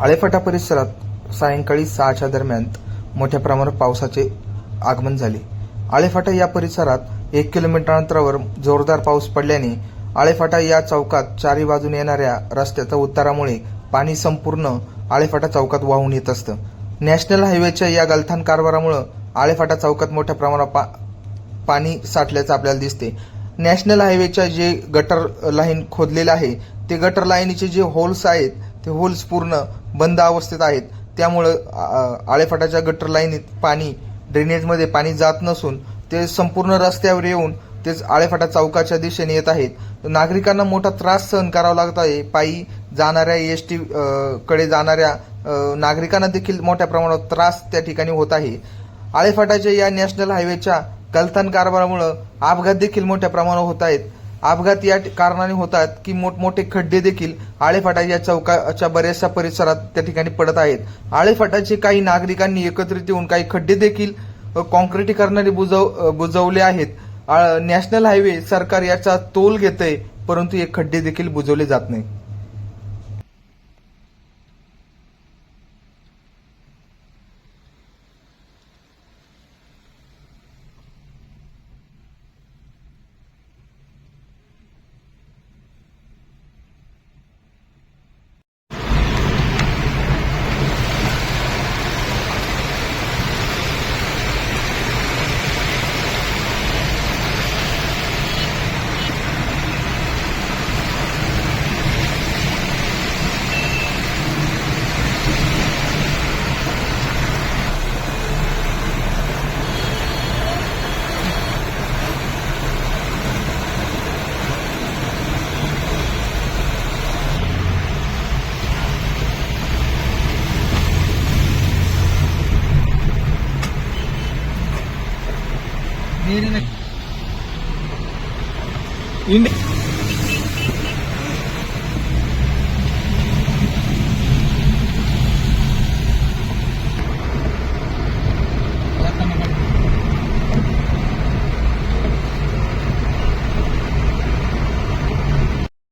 आळेफाटा परिसरात सायंकाळी सहाच्या दरम्यान मोठ्या प्रमाणात पावसाचे आगमन झाले. आळेफाटा या परिसरात एक किलोमीटर अंतरावर जोरदार पाऊस पडल्याने आळेफाटा या चौकात चारी बाजून येणाऱ्या रस्त्याच्या उतारामुळे पाणी संपूर्ण आळेफाटा चौकात वाहून येत असतं. नॅशनल हायवेच्या या गलथान कारभारामुळे आळेफाटा चौकात मोठ्या प्रमाणात पा पाणी साठल्याचं आपल्याला दिसते. नॅशनल हायवेच्या जे गटर लाईन खोदलेलं आहे ते गटर लाईनीचे जे होल्स आहेत ते होल्स पूर्ण बंद अवस्थेत आहेत. त्यामुळं आळेफाटाच्या गटर लाईनीत पाणी ड्रेनेजमध्ये पाणी जात नसून ते संपूर्ण रस्त्यावर येऊन तेच आळेफाटा चौकाच्या दिशेने येत आहेत. नागरिकांना मोठा त्रास सहन करावा लागत आहे. पायी जाणाऱ्या एस टी कडे जाणाऱ्या नागरिकांना देखील मोठ्या प्रमाणात त्रास त्या ठिकाणी होत आहे. आळेफाटाच्या या नॅशनल हायवेच्या गलथान कारभारामुळे अपघात देखील मोठ्या प्रमाणावर होत आहेत. अपघात या कारणाने होतात की मोठमोठे खड्डे देखील आळेफाटा या चौकाच्या बऱ्याचशा परिसरात त्या ठिकाणी पडत आहेत. आळेफाटाचे काही नागरिकांनी एकत्रित येऊन काही खड्डे देखील कॉन्क्रिटीकरणाने बुजव बुजवले आहेत. नॅशनल हायवे सरकार याचा तोल घेतंय परंतु हे खड्डे देखील बुजवले जात नाही നീരിനെ ഇന്ത്യ